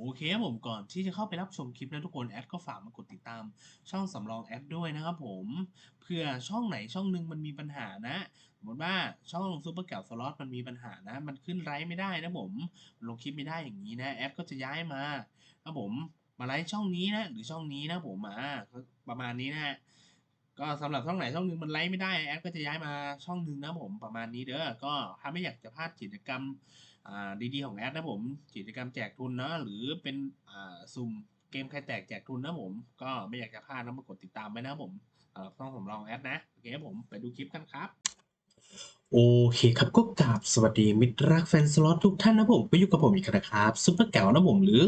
โอเคครับผมก่อนที่จะเข้าไปรับชมคลิปนะทุกคนแอดก็ฝากมากดติดตาม ช่องสำรองแอดด้วยนะครับผมเพื่อช่องไหนช่องหนึ่งมันมีปัญหานะสมมติว่าช่องซูเปอร์แกวสล็อตมันมีปัญหานะ มันขึ้นไลฟ์ไม่ได้นะผมลงคลิปไม่ได้อย่างนี้นะแอดก็จะย้ายมาครับผมมาไลฟ์ช่องนี้นะ หรือช่องนี้นะผมมาประมาณนี้นะฮะก็สำหรับช่องไหนช่องหนึ่งมันไลฟ์ไม่ได้แอดก็จะย้ายมาช่องหนึ่งนะผมประมาณนี้เด้อก็ถ้าไม่อยากจะพลาดกิจกรรม ดีๆของแอดนะผม กิจกรรมแจกทุนนะหรือเป็นอ่าซุ่มเกมใครแตกแจกทุนนะผม ก็ไม่อยากจะพลาดนะมากดติดตามไว้นะผมสำหรับช่องสำรองแอดนะโอเคครับผมไปดูคลิปกันครับโอเคครับก็กราบสวัสดีมิตรรักแฟนสล็อตทุกท่านนะผมก็อยู่กับผมอีกนะครับซุปเปอร์แก๋วนะผมหรือ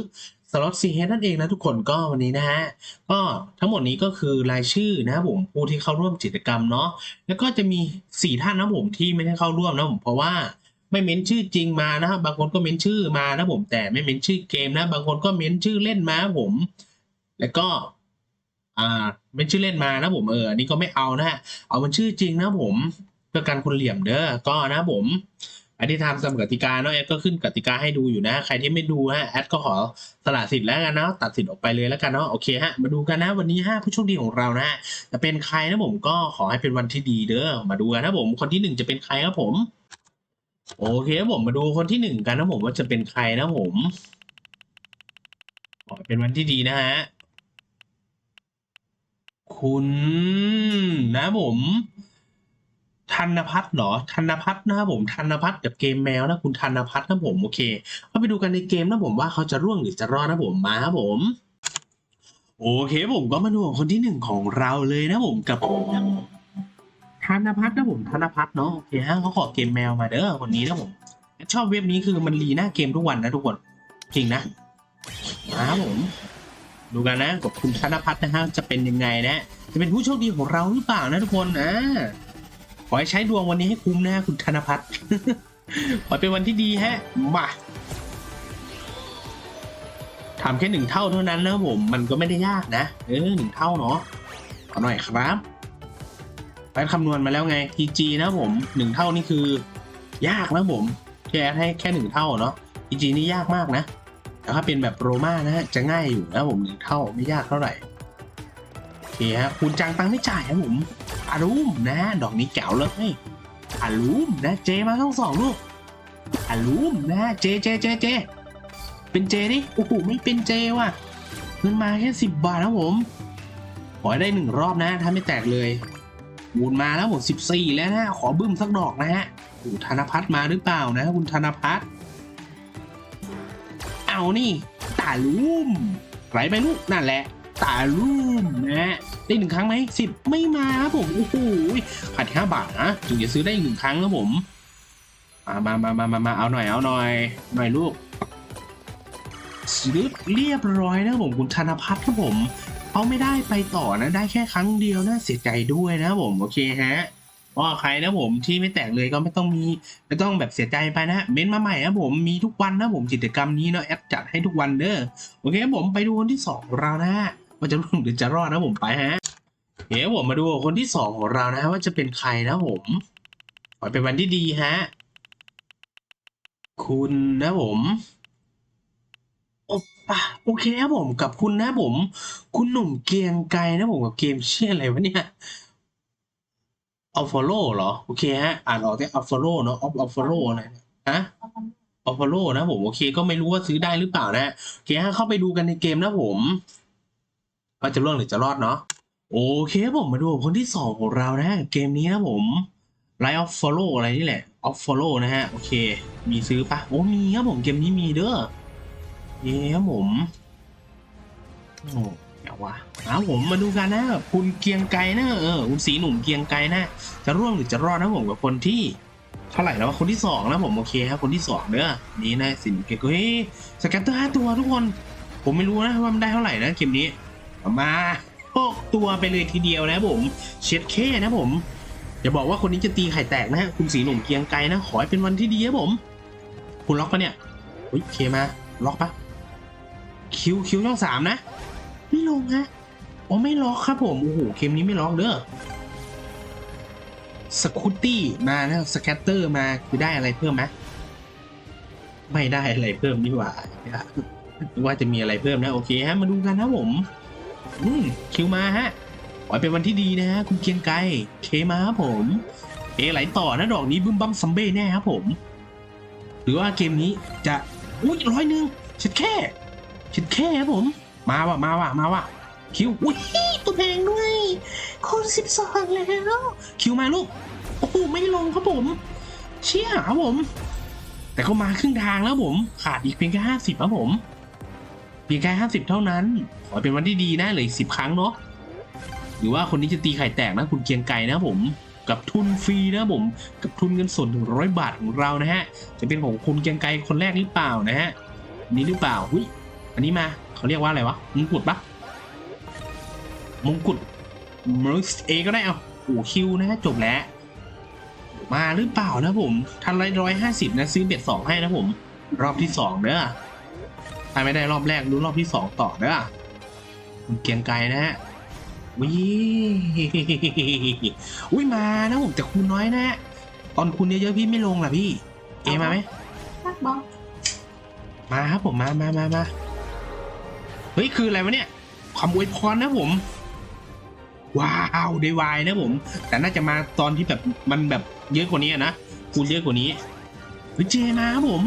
สล็อตซีเฮนั่นเองนะทุกคนก็วันนี้นะฮะก็ทั้งหมดนี้ก็คือรายชื่อนะผมผู้ที่เข้าร่วมกิจกรรมเนาะแล้วก็จะมีสี่ท่านนะผมที่ไม่ได้เข้าร่วมนะผมเพราะว่า ไม่เม้นชื่อจริงมานะครับบางคนก็เม้นชื่อมานะผมแต่ไม่เม้นชื่อเกมนะ บางคนก็เม้นชื่อเล่นมาผม แล้วก็อ่าเม้นชื่อเล่นมานะผมเอออันนี้ก็ไม่เอานะฮะเอามันชื่อจริงนะผมเพื่อการคนเหลี่ยมเด้อก็นะผมอันที่ทำตามกติกาเนาะแอดก็ขึ้นกติกาให้ดูอยู่นะ ใครที่ไม่ดูฮะแอดก็ขอสละสิทธิ์แล้วกันเนาะตัดสิทธิ์ออกไปเลยแล้วกันเนาะโอเคฮะมาดูกันนะวันนี้ห้าผู้โชคดีของเรานะฮะจะเป็นใครนะผมก็ขอให้เป็นวันที่ดีเด้อมาดูกันนะผมคนที่หนึ่งจะเป็นใครครับผม โอเคผมมาดูคนที่หนึ่งกันนะผมว่าจะเป็นใครนะผมเป็นวันที่ดีนะฮะคุณนะผมธนพัฒน์เหรอธนพัฒน์นะครับผมธนพัฒน์กับเกมแมวนะคุณธนพัฒน์นะผมโอเคเราไปดูกันในเกมนะผมว่าเขาจะร่วงหรือจะรอดนะผมมาครับผม โอเคผมก็มาดูของคนที่หนึ่งของเราเลยนะผมกับ นพัฒน์นะผมธนพัฒน์เนาะโอเคฮะเขาขอเกมแมวมาเด้อคนนี้นะผมชอบเว็บนี้คือมันรีหน้าเกมทุกวันนะทุกคนจริงนะมาครับผม ดูกันนะกับคุณธนพัฒน์นะฮะจะเป็นยังไงนะ จะเป็นผู้โชคดีของเราหรือเปล่านะทุกคนนะขอให้ใช้ดวงวันนี้ให้คุ้มนะคุณธนพัฒน์ขอเป็นวันที่ดีฮะมาทำแค่หนึ่งเท่าเท่านั้นนะผม มันก็ไม่ได้ยากนะ เออหนึ่งเท่าเนาะขอหน่อยครับ ไปคำนวณมาแล้วไง PG นะผมหนึ่งเท่านี่คือยากนะผมแค่ให้แค่หนึ่งเท่าเนาะ PG นี่ยากมากนะ แต่ถ้าเป็นแบบโรม่านะฮะจะง่ายอยู่นะผมหนึ่งเท่าไม่ยากเท่าไหร่โอเคฮะคุณจังตังไม่จ่ายครับผมอารุมนะ ดอกนี้แก๋วเลยอารุมนะเจมาทั้งสองลูกอารุมนะเจเจเจเจเป็นเจดิโอ้โหไม่เป็นเจว่ะเงินมาแค่สิบบาทนะผมขอให้ได้หนึ่งรอบนะ ถ้าไม่แตกเลย วูนมาแล้วผมสิบสี่แล้วนะขอบึ้มสักดอกนะฮะอ้ธนพัฒน์มาหรือเปล่านะ คุณธนพัฒน์เอานี่ตาลุ่มไหลไปลูกนั่นแหละตาลุ่มนะได้หนึ่งครั้งไหมสิบไม่มาครับผมโอ้โหขาดห้าบาทนะถึงจะซื้อได้อีกหนึ่งครั้งครับผมมามามามามามาเอาหน่อยเอาหน่อยหน่อยลูกซื้อเรียบร้อยนะผมคุณธนพัฒน์ครับผม เขาไม่ได้ไปต่อนะได้แค่ครั้งเดียวนะเสียใจด้วยนะผมโอเคฮะว่าใครนะผมที่ไม่แตกเลยก็ไม่ต้องมีไม่ต้องแบบเสียใจไปนะเม้นมาใหม่นะผมมีทุกวันนะผมกิจกรรมนี้เนาะแอดจัดให้ทุกวันเด้อโอเคผมไปดูคนที่สองเรานะว่าจะรุ่งหรือจะรอดนะผมไปฮะเดี๋ยวผมมาดูคนที่สองของเรานะว่าจะเป็นใครนะผมขอให้เป็นวันที่ดีฮะคุณนะผม อปะโอเคครับผมกับคุณนะผม คุณหนุ่มเกียงไกรนะผมกับเกมเชื่ออะไรวะเนี่ยอัลฟาโลเหรอ โอเคฮะ อ่านออกแต่อัลฟาโลเนาะออฟอัลฟาโลอะไรนะฮะอัลฟาโลนะผม โอเค ก็ไม่รู้ว่าซื้อได้หรือเปล่านะโอเคฮะเข้าไปดูกันในเกมนะผมว่าจะร่วงหรือจะรอดเนาะโอเคผมมาดูคนที่สองของเรานะเกมนี้นะผมไลออฟฟาโลอะไรนี่แหละออฟฟาโลนะฮะ โอเค มีซื้อปะโอ้มีครับผมเกมนี้มีเด้อ เย้ครับผมโอ้เอาวะเอาผมมาดูกันนะคุณเกียงไกรนะเออคุณสีหนุ่มเกียงไกรนะ จะร่วงหรือจะรอดนะผมกับคนที่เท่าไหร่แล้ววะคนที่สองนะผมโอเคครับคนที่สองเด้อนี่นะสินเกเฮ้ยสแกตเตอร์ห้าตัวทุกคน ผมไม่รู้นะว่ามันได้เท่าไหร่นะเกมนี้มาหกตัวไปเลยทีเดียวนะผมเช็ดแค่นะผมอย่าบอกว่าคนนี้จะตีไข่แตกนะฮะคุณสีหนุ่มเกียงไกรนะขอให้เป็นวันที่ดีครับผม คุณล็อกปะเนี่ยอุ้ยเคมาล็อกปะ คิวคิวช่องสามนะ ไม่ลงฮะอ๋อไม่ล็อกครับผมโอ้โหเกมนี้ไม่ล็อกเด้อสกูตตี้มานะสแคตเตอร์มาคือได้อะไรเพิ่มไหมไม่ได้อะไรเพิ่มนี่หว่าว่าจะมีอะไรเพิ่มนะโอเคฮะมาดูกันนะผมอืมคิวมาฮะขอเป็นวันที่ดีนะฮะคุณเกียงไกรเคมาครับผมเอไหลต่อนะดอกนี้บึ้มบั้มซัมเบ้แน่ครับผม หรือว่าเกมนี้จะอุ้ยร้อยหนึ่งฉันแค่ ฉันแค่ครับผม มาว่ะมาว่ะมาว่ะคิวอุ้ยตัวแพงด้วยคนสิบสองแล้วคิวมาลูกโอ้โหไม่ลงครับผม เชี่ยครับผม แต่ก็มาครึ่งทางแล้วผม ขาดอีกเพียงแค่ห้าสิบครับผมเพียงแค่ห้าสิบเท่านั้น ขอเป็นวันที่ดีนะเหลืออีกสิบครั้งเนาะหรือว่าคนนี้จะตีไข่แตกนะคุณเกียงไกรนะผมกับทุนฟรีนะผม กับทุนเงินสดหนึ่งร้อยบาทของเรานะฮะ จะเป็นของคุณเกียงไกรคนแรกหรือเปล่านะฮะนนี้หรือเปล่าหุ้ย อันนี้มาเขาเรียกว่าอะไรวะมงกุฎปะมงกุฎมงเอก็ได้เอาโอ้คิวนะฮะจบแล้วมาหรือเปล่านะผมทันร้อยร้อยห้าสิบนะซื้อเบ็ดสองให้นะผม รอบที่สองเด้อถ้าไม่ได้รอบแรกดูรอบที่สองต่อเด้อคุณเกรียงไกรนะฮะวิอุ้ยมานะผมแต่คูณน้อยนะฮะตอนคูณเยอะๆพี่ไม่ลงล่ะพี่ เอมาไหมทักบอกมาครับผมมามามามาเฮ้ย คืออะไรวะเนี่ยความอวยพรนะผม ว้าวได้วายนะผม แต่น่าจะมาตอนที่แบบมันแบบเยอะกว่านี้อะนะคูณเยอะกว่านี้เฮ้ยเจมาครับผม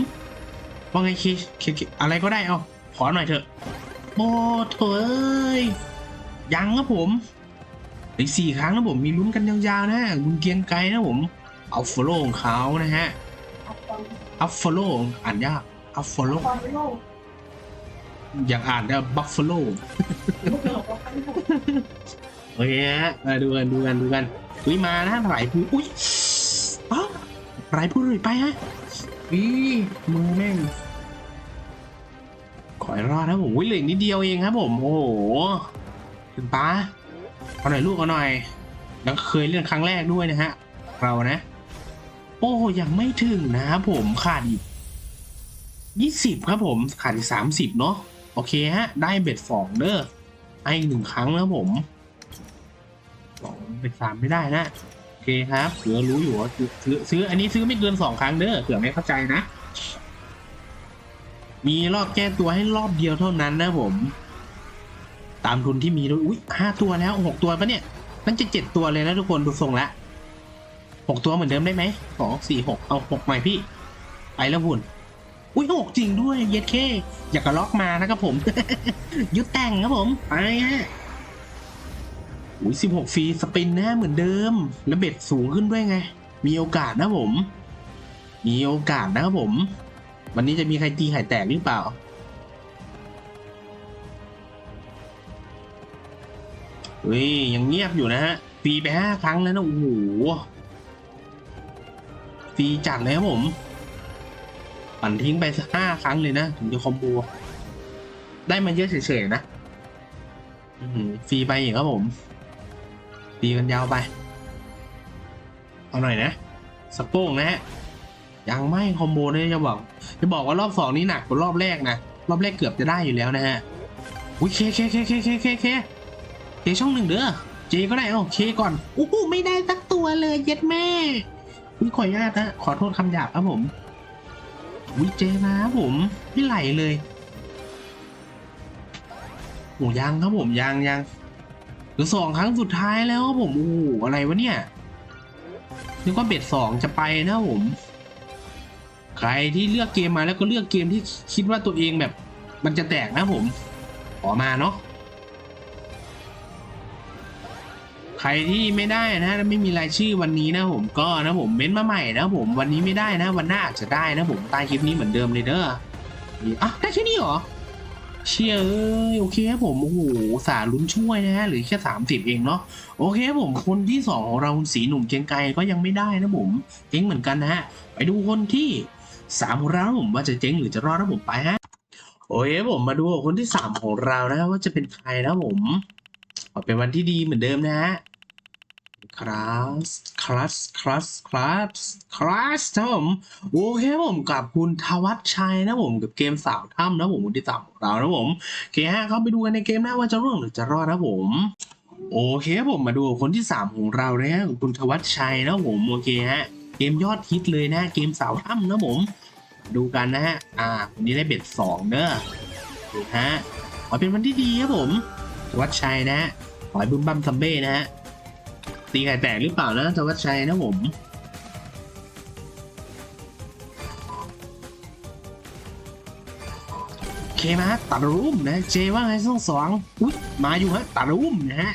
ว่าไงเคเคเคอะไรก็ได้เอาขอหน่อยเถอะโอ้เถอะเอ้ยยังครับผมอีกสี่ครั้งนะผมมีลุ้นกันยาวๆนะคุณเกรียงไกรนะผมเอาฟอลโล่ของเขานะฮะอัพฟอนอัฟฟ l โลอ่านยากอัฟฟ l โลฟอนโลก อยากอ่านนะบัฟฟ l โลลูกหลงก็พันหกโอเคฮะมาดูกันดูกันดูกันอุ้ยมานะไหลผู้อุ้ยอ้าวไหลผู้เลยไปฮะอีมือแม่งขอให้รอดนะผมอุ้ยเหลืออกนิดเดียวเองครับผม โอ้โหถึงป้าเอาหน่อยลูกเอาหน่อย แล้วเคยเล่นครั้งแรกด้วยนะฮะ เรานะ โอ้ยังไม่ถึงนะครับผมขาดอีกยี่สิบครับผมขาดอีกสามสิบเนาะ โอเคฮะ ได้เบ็ดสองเด้อให้อีกหนึ่งครั้งแล้วผมสองเป็นสามไม่ได้นะ โอเคครับเผื่อรู้อยู่ว่าซื้อซื้อซื้ออันนี้ซื้อไม่เกินสองครั้งเด้อเผื่อไม่เข้าใจนะ มีรอบแก้ตัวให้รอบเดียวเท่านั้นนะผม ตามทุนที่มีด้วยอุ้ยห้าตัวแล้วหกตัวปะเนี่ย นั่นจะเจ็ดตัวเลยนะทุกคนดูทรงละหกตัวเหมือนเดิมได้ไหมสองสี่หกเอาหกใหม่พี่ ไปแล้วหุ่น อุ้ยหกจริงด้วยเย็ดเค อยากกระล็อกมานะครับผม ยุดแต่งครับผมไปฮะอุ้ยสิบหกฟรีสปินนะเหมือนเดิม แล้วเบ็ดสูงขึ้นด้วยไง มีโอกาสนะผม มีโอกาสนะครับผม วันนี้จะมีใครตีไข่แตกหรือเปล่าเฮ้ยยังเงียบอยู่นะฮะฟรีไปห้าครั้งแล้วนะโอ้โหฟรีจัดเลยครับผม ปั่นทิ้งไปสักห้าครั้งเลยนะ ถึงจะคอมโบได้มาเยอะเฉยๆนะฟรีไปอีกครับผมตีกันยาวไป เอาหน่อยนะสะโป้งนะฮะยังไม่คอมโบเลยจะบอก จะบอกว่ารอบสองนี้หนักกว่ารอบแรกนะรอบแรกเกือบจะได้อยู่แล้วนะฮะอุ้ยเคเคเคเคเคเคเคเคช่องหนึ่งเด้อเจก็ได้เอาเคก่อนอู้หูไม่ได้สักตัวเลยเย็ดแม่อุ้ยขออนุญาตนะขอโทษคำหยาบครับผม อุ้ยเจมาครับผมไม่ไหลเลยโอ้ยังครับผมยังยังหรือสองครั้งสุดท้ายแล้วครับผมโอ้โหอะไรวะเนี่ยนึกว่าเบ็ดสองจะไปนะผม ใครที่เลือกเกมมาแล้วก็เลือกเกมที่คิดว่าตัวเองแบบ มันจะแตกนะผม ขอมาเนาะ ใครที่ไม่ได้นะไม่มีรายชื่อวันนี้นะผมก็นะผมเม้นมาใหม่นะผมวันนี้ไม่ได้นะ วันหน้าอาจจะได้นะผมใต้คลิปนี้เหมือนเดิมเลยเด้ออะได้แค่นี้เหรอเชียเอ้ยโอเคครับผมโอ้โหสาลุ้นช่วยนะฮะหรือแค่สามสิบเองเนาะโอเคครับผมคนที่สองของเราสีหนุ่มเกียงไกรก็ยังไม่ได้นะผมเจ๊งเหมือนกันนะฮะไปดูคนที่สามของเราผมว่าจะเจ๊งหรือจะรอดนะผมไปฮะโอเคผมมาดูคนที่สามของเรานะว่าจะเป็นใครนะผมขอเป็นวันที่ดีเหมือนเดิมนะฮะ คลาสคลาสคลาสคลาสคลาสนะผมโอเคผมกับคุณทวัชชัยนะผมกับเกมสาวถ้ำนะผมคนที่สามของเรานะผมโอเคฮะเข้าไปดูกันในเกมหน้าว่าจะร่วงหรือจะรอดนะผมโอเคผมมาดูคนที่สามของเราเลยฮะคุณทวัชชัยนะผมโอเคฮะเกมยอดฮิตเลยนะเกมสาวถ้ำนะผม ดูกันนะฮะอ่าวันนี้ได้เบ็ดสองเด้อฮะขอเป็นวันที่ดีครับผมวัดชัยนะฮะขอให้บึ้มบัมซัมเบ้นะฮะ ตีไข่แตกหรือเปล่านะทวัชชัยนะผมเคมาฮะตัดรูมนะเจว่าไงช่องสองอุ้ยมาอยู่ฮะตัดรูมนะฮะ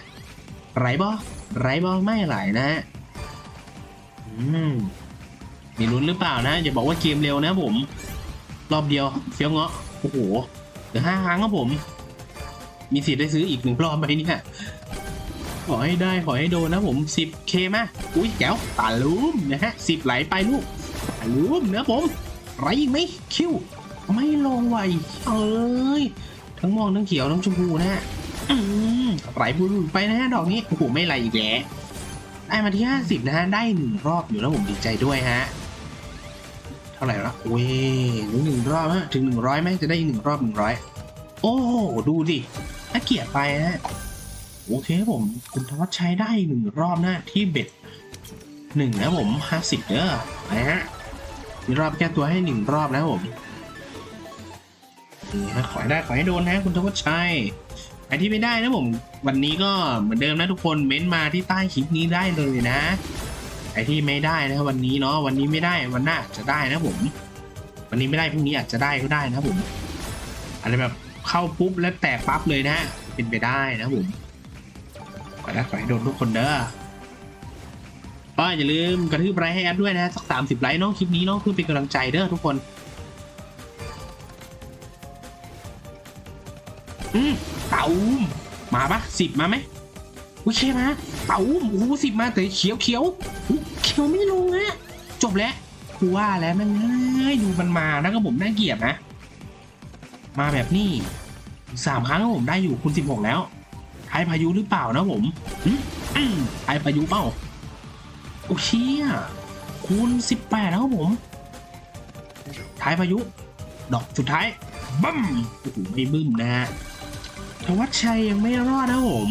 ไรบอไรบอไม่ไหลนะฮะอืมมีลุ้นหรือเปล่านะอย่าบอกว่าเกมเร็วนะผม รอบเดียวเฟี้ยวเงาะโอ้โหเหลือห้าครั้งครับผม มีสิทธิ์ได้ซื้ออีกหนึ่งรอบไหมเนี่ย ขอให้ได้ขอให้โดนนะผม 10k มาอุ้ยแก้วตาลุมนะฮะสิบไหลไปลูกตาลุมนะผมไรอีกไหมคิวไม่ลงไหวเอ้ยทั้งมองทั้งเขียวทั้งชมพูนะฮะไหลบุรุไปนะฮะดอกนี้โอ้โหไม่ไหลอีกแล้วได้มาที่ 50 นะฮะได้หนึ่งรอบอยู่แล้วผมดีใจด้วยฮะเท่าไหร่ละเว้ยหนึ่งหนึ่งรอบฮะถึงหนึ่งร้อยไหมจะได้อีกหนึ่งรอบหนึ่งร้อยโอ้ดูดิถ้าเกียดไปนะฮะ โอเคผม คุณธวัชใชัยได้หนึ่งรอบนะที่เบ็ดหนึ่งนะผมห้าสิบเด้อนะฮะมีรอบแก้ตัวให้หนึ่งรอบนะผมนี่ฮะขอให้ได้ขอให้โดนนะคุณธวัชชัยไอที่ไม่ได้นะผม วันนี้ก็เหมือนเดิมนะทุกคนเม้นต์มาที่ใต้คลิปนี้ได้เลยนะไอที่ไม่ได้นะวันนี้เนาะวันนี้ไม่ได้วันหน้าจจะได้นะผม วันนี้ไม่ได้พรุ่งนี้อาจจะได้ก็ได้นะผมอะไรแบบเข้าปุ๊บแล้วแตกปั๊บเลยนะเป็นไปได้นะผม ขอให้ขอให้โดนทุกคนเด้อก็อย่าลืมกระทืบไลค์ให้แอดด้วยนะสักสามสิบไลค์เนาะคลิปนี้เนาะเพื่อเป็นกำลังใจเด้อทุกคนอืมเต่ามาปะสิบมาไหมอุ้ยเคมาเต่าโอ้โหสิบมาแต่เขียวเขียวเขียวไม่ลงอะจบแล้วกูว่าแล้วมันเอ้ยดูมันมานะครับผมน่าเกลียดนะ มาแบบนี้สามครั้งผมได้อยู่คุณสิบหกแล้ว ทายพายุหรือเปล่านะผมอืมอืมทายพายุเปล่าโอเชี่ยคูณสิบแปดแล้วครับผม ท้ายพายุ ดอกสุดท้ายบั้มโอ้โหไม่บึ้มนะฮะธวัชชัยยังไม่รอดนะผม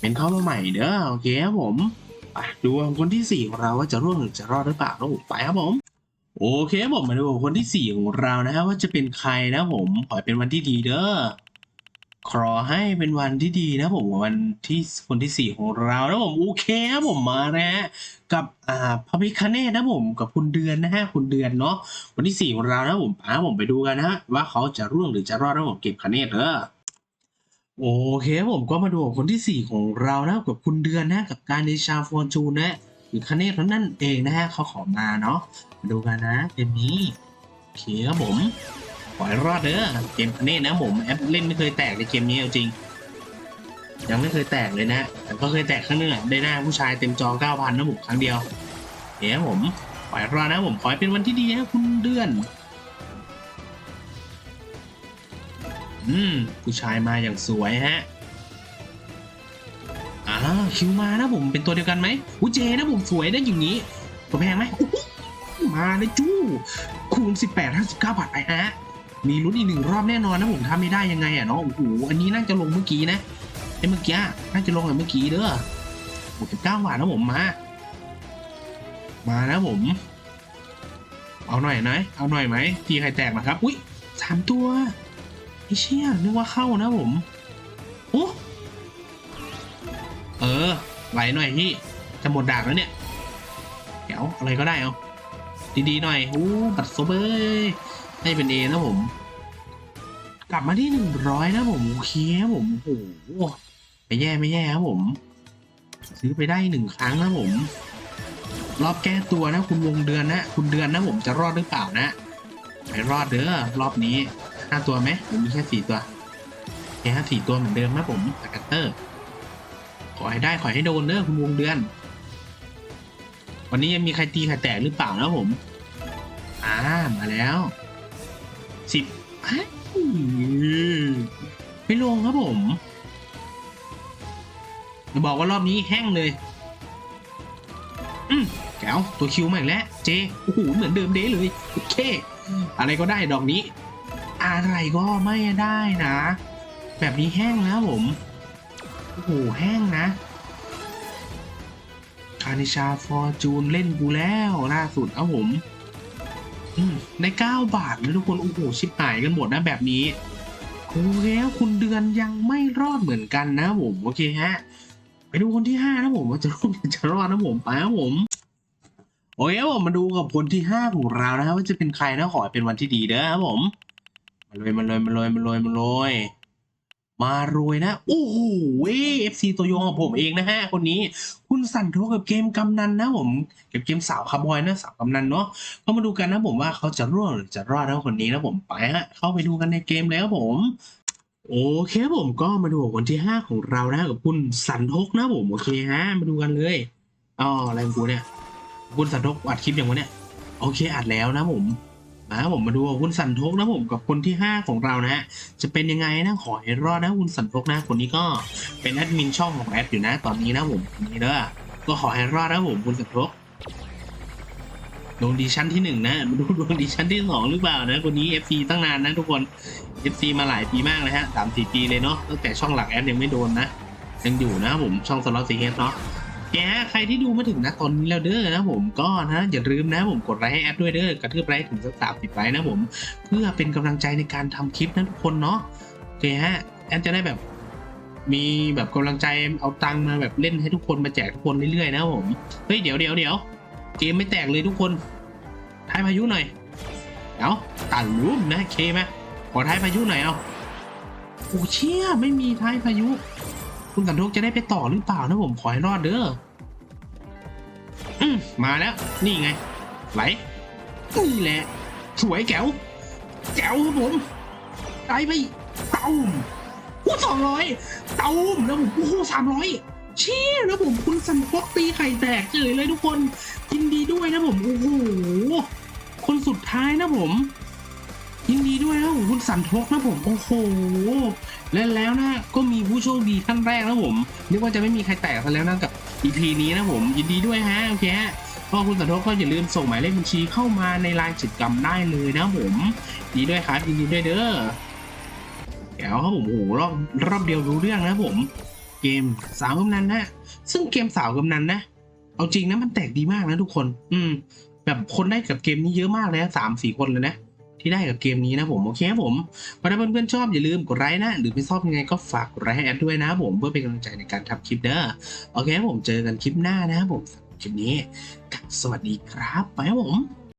เป็นเข้ามาใหม่เด้อโอเคครับผมดูคนที่สี่ของเราว่าจะร่วงหรือจะรอดหรือเปล่านะผมไปครับผม โอเคผมมาดูคนที่สี่ของเรานะฮะว่าจะเป็นใครนะผม ขอเป็นวันที่ดีเด้อ ขอให้เป็นวันที่ดีนะผมวันที่คนที่สี่ของเรานะผมโอเคครับผมมานะฮะกับอ่าพระพิคเนตนะผมกับคุณเดือนนะฮะคุณเดือนเนาะวันที่สี่ของเรานะผมพาผมไปดูกันนะฮะว่าเขาจะร่วงหรือจะรอดนะผมเก็บคะแนนเด้อโอเคผมก็มาดูคนที่สี่ของเรานะกับคุณเดือนนะกับการเดชาฟอร์จูนนะหรือคะแนนนั่นเองนะฮะเขาขอมาเนาะมาดูกันนะเกมนี้โอเคครับผม ขอให้รอดเด้อเกมคเนตนะผมแอปเล่นไม่เคยแตกในเกมนี้เอาจริง ยังไม่เคยแตกเลยนะ แต่ก็เคยแตกครั้งหนึงอะได้หน้าผู้ชายเต็มจอ9,000นะผมครั้งเดียวเฮ้ยผมขอให้รอดนะผมขอให้เป็นวันที่ดีนะคุณเดือน อืมผู้ชายมาอย่างสวยฮะอ่าคิวมานะผมเป็นตัวเดียวกันไหมอุ้เจนะผมสวยได้อย่างนี้ตัวแพงไหมมาเลยจู้คูณ 18 59บาทไอ้อะ มีลุ้นอีกหนึ่งรอบแน่นอนนะผมถ้าไม่ได้ยังไงอะเนาะโอ้โหอันนี้น่าจะลงเมื่อกี้นะไอ้เมื่อกี้น่าจะลงแบบเมื่อกี้เด้อ69บาทนะผมมา มานะผม เอาหน่อยนะเอาหน่อยไหมทีใครแตกนะครับ อุ้ยสามตัวไอ้เชี่ยนึกว่าเข้านะผมโอ้เออไหลหน่อยพี่จะหมดดาบแล้วเนี่ยเดี๋ยวอะไรก็ได้เอาดีๆหน่อยโอ้บัตรซเอ้ย ให้เป็นเอนะผม กลับมาที่หนึ่งร้อยนะผมโอเคครับผมโอ้โหไม่แย่ไม่แย่ครับผม ซื้อไปได้หนึ่งครั้งนะผม รอบแก้ตัวนะ คุณวงเดือนนะ คุณเดือนนะผมจะรอดหรือเปล่านะไม่รอดเด้อรอบนี้ห้าตัวไหมผมมีแค่สี่ตัวแค่สี่ตัวเหมือนเดิมนะผมสกัตเตอร์ ขอให้ได้ขอให้โดนเด้อคุณวงเดือน วันนี้ยังมีใครตีใครแตกหรือเปล่านะผม อ่ามาแล้ว สิบไม่ลงครับผมจะบอกว่ารอบนี้แห้งเลย อืมแก้วตัวคิวมาอีกแล้ว เจ โอ้โห เหมือนเดิมเด้เลย โอเค อะไรก็ได้ดอกนี้ อะไรก็ไม่ได้นะ แบบนี้แห้งแล้วผม โอ้โห แห้งนะคานิชาฟอร์จูนเล่นกูแล้วล่าสุดเอาผม ในเก้าบาทนะทุกคน โอ้โห ชิบหายกันหมดนะแบบนี้ โอเคครับคุณเดือนยังไม่รอดเหมือนกันนะผม โอเคฮะ ไปดูคนที่ห้านะผมว่าจะรอดจะรอดนะผม ไปนะผม โอเคผมมาดูกับคนที่ห้าของเรานะครับว่าจะเป็นใครนะขอให้เป็นวันที่ดีเด้อครับผม มาเลยมาเลยมาเลยมาเลยมาเลย มารวยนะโอ้โหเอฟซีตัวยงของผมเองนะฮะคนนี้ คุณสันโทกับเกมกำนันนะผมเก็บเกมสาวคาร์บอยนะสาวกำนันเนาะก็มาดูกันนะผมว่าเขาจะรอดหรือจะรอดนะคนนี้นะผมไปฮะเข้าไปดูกันในเกมแล้วครับผมโอเคผมก็มาดูคนที่ห้าของเรานะกับคุณสันทกนะผมโอเคฮะมาดูกันเลยอ๋ออะไรของกูเนี่ยคุณสันทกอัดคลิปอย่างวะเนี่ยโอเคอัดแล้วนะผม มาผมมาดูคุณสันทกนะผมกับคนที่ห้าของเรานะฮะจะเป็นยังไงนะขอให้รอดนะคุณสันทกนะคนนี้ก็เป็นแอดมินช่องของแอดอยู่นะตอนนี้นะผมนนี้เด้อก็ขอให้รอดนะผมคุณสันทกดวงดีชั้นที่หนึ่งนะมาดูดวงดีชั้นที่สองหรือเปล่านะคนนี้ FC ตั้งนานนะทุกคน FC มาหลายปีมากเลยฮะสามสี่ปีเลยเนาะตั้งแต่ช่องหลักแอดยังไม่โดนนะยังอยู่นะผมช่องสล็อตซีเฮดเนาะ แกใครที่ดูมาถึงนะตอนนี้แล้วเด้อนะผมก็นะอย่าลืมนะผมกดไลค์ให้แอดด้วยเด้อกระทืบไลค์ถึงสักสามสิบไลค์นะผม เพื่อเป็นกำลังใจในการทำคลิปนะทุกคนเนาะโอเคฮะแอดจะได้แบบมีแบบกำลังใจเอาตังมาแบบเล่นให้ทุกคนมาแจกทุกคนเรื่อยๆนะผมเฮ้ยเดี๋ยวเดี๋ยวเดี๋ยวเกมไม่แตกเลยทุกคนทายพายุหน่อยเดี๋ยวตัดรูปนะเคไหมขอท้ายพายุหน่อยเอาโอ้เชี่ยไม่มีท้ายพายุ คุณสันทกจะได้ไปต่อหรือเปล่านะผมขอให้รอดเด้ออืมมาแล้ว นี่ไง ไหลนี่แหละ สวยแก้วแก้วครับผมได้ไปเต้าโอ้สองร้อยเต้าแล้วผมโอ้โหสามร้อยเชี่ยแล้วผมคุณสันทกตีไข่แตกเฉยเลยทุกคนยินดีด้วยนะผม โอ้โห คนสุดท้ายนะผม ยินดีด้วยนะผมคุณสันทกนะผม โอ้โห และแล้วนะก็มีผู้โชคดีท่านแรกนะผมนึกว่าจะไม่มีใครแตกซะแล้วนะกับ EP นี้นะผมยินดีด้วยฮะโอเคฮะก็คุณสันทกก็อย่าลืมส่งหมายเลขบัญชีเข้ามาในไลน์กิจกรรมได้เลยนะผมดีด้วยครับยินดีด้วยเด้อแก้วครับผมโอ้โหรอบรอบเดียวรู้เรื่องนะผม เกมสาวกำนันนะซึ่งเกมสาวกำนันนะ เอาจริงนะมันแตกดีมากนะทุกคน อืม แบบคนได้กับเกมนี้เยอะมากเลยสามสี่คนเลยนะ ที่ได้กับเกมนี้นะผมโอเคครับผมถ้าเพื่อนๆชอบอย่าลืมกดไลค์นะ หรือไม่ชอบยังไงก็ฝากกดไลค์ให้แอดด้วยนะผมเพื่อเป็นกำลังใจในการทำคลิปเด้อโอเคผมเจอกันคลิปหน้านะครับผมคลิปนี้สวัสดีครับไปครับผม